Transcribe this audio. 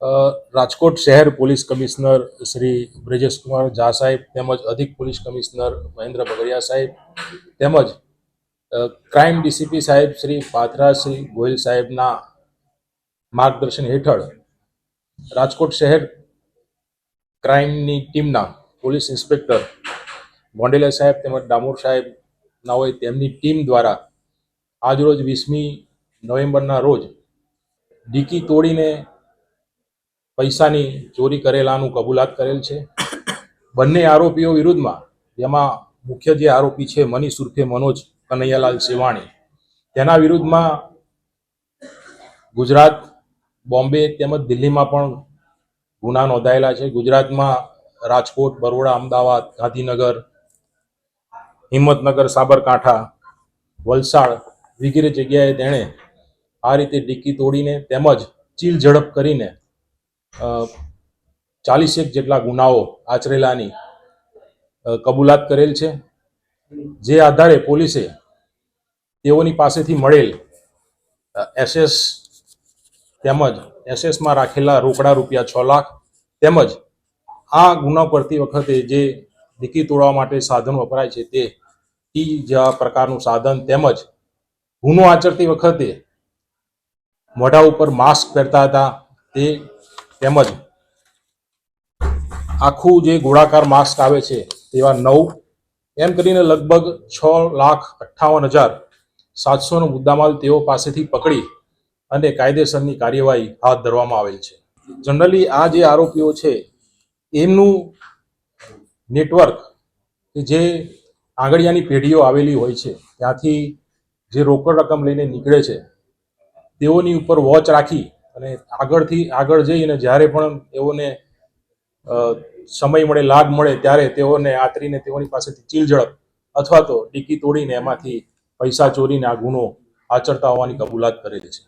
રાજકોટ શહેર police commissioner Shri Brajeshkumar Jha સાહેબ તેમજ અધિક પોલીસ કમિશનર મહેન્દ્ર બગડિયા સાહેબ તેમજ ક્રાઇમ ડીસીપી સાહેબ શ્રી પાથરા શ્રી ગોયલ સાહેબના માર્ગદર્શન હેઠળ રાજકોટ શહેર ક્રાઇમની ટીમના પોલીસ ઇન્સ્પેક્ટર ગોંડેલા સાહેબ તેમજ ડામોર સાહેબના હોય તેમની ટીમ દ્વારા આજરોજ વીસમી નવેમ્બરના રોજ ડીકી તોડીને પૈસાની ચોરી કરેલાનું કબૂલાત કરેલ છે. બંને આરોપીઓ વિરુદ્ધમાં, જેમાં મુખ્ય જે આરોપી છે મનીષ ઉર્ફે મનોજ કનૈયાલાલ સેવાણી તેના વિરુદ્ધમાં ગુજરાત, બોમ્બે તેમજ દિલ્હીમાં પણ ગુના નોંધાયેલા છે. ગુજરાતમાં રાજકોટ, બરોડા, અમદાવાદ, ગાંધીનગર, હિંમતનગર, સાબરકાંઠા, વલસાડ વગેરે જગ્યાએ તેણે આ રીતે ડિક્કી તોડીને તેમજ ચીલ ઝડપ કરીને ચાલીસેક જેટલા ગુનાઓ આચરેલાની કબૂલાત કરેલ છે. જે આધારે પોલીસે તેઓની પાસેથી મળેલ એસએસ તેમજ એસએસમાં રાખેલા રોકડા રૂપિયા છ લાખ તેમજ આ ગુનો કરતી વખતે જે ડીકી તોડવા માટે સાધન વપરાય છે તે ટી જેવા પ્રકારનું સાધન તેમજ ગુનો આચરતી વખતે મોઢા ઉપર માસ્ક પહેરતા હતા. તે તેમજ આખું જે ગોળાકાર માસ્ક આવે છે, તેવા નવ, એમ કરીને લગભગ છ લાખ અઠ્ઠાવન હજાર સાતસોનો મુદ્દામાલ તેઓ પાસેથી પકડી અને કાયદેસરની કાર્યવાહી હાથ ધરવામાં આવેલ છે. જનરલી આ જે આરોપીઓ છે, એમનું નેટવર્ક કે જે આંગળીયાની પેઢીઓ આવેલી હોય છે, ત્યાંથી જે રોકડ રકમ લઈને નીકળે છે, તેઓની ઉપર વોચ રાખી અને આગળથી, આગળ જઈને જ્યારે પણ તેઓને સમય મળે, લાભ મળે, ત્યારે તેઓને આતરીને તેઓની પાસેથી ચીલઝડપ અથવા તો ડીકી તોડીને એમાંથી પૈસા ચોરીને આ ગુનો આચરતા હોવાની કબૂલાત કરેલી છે.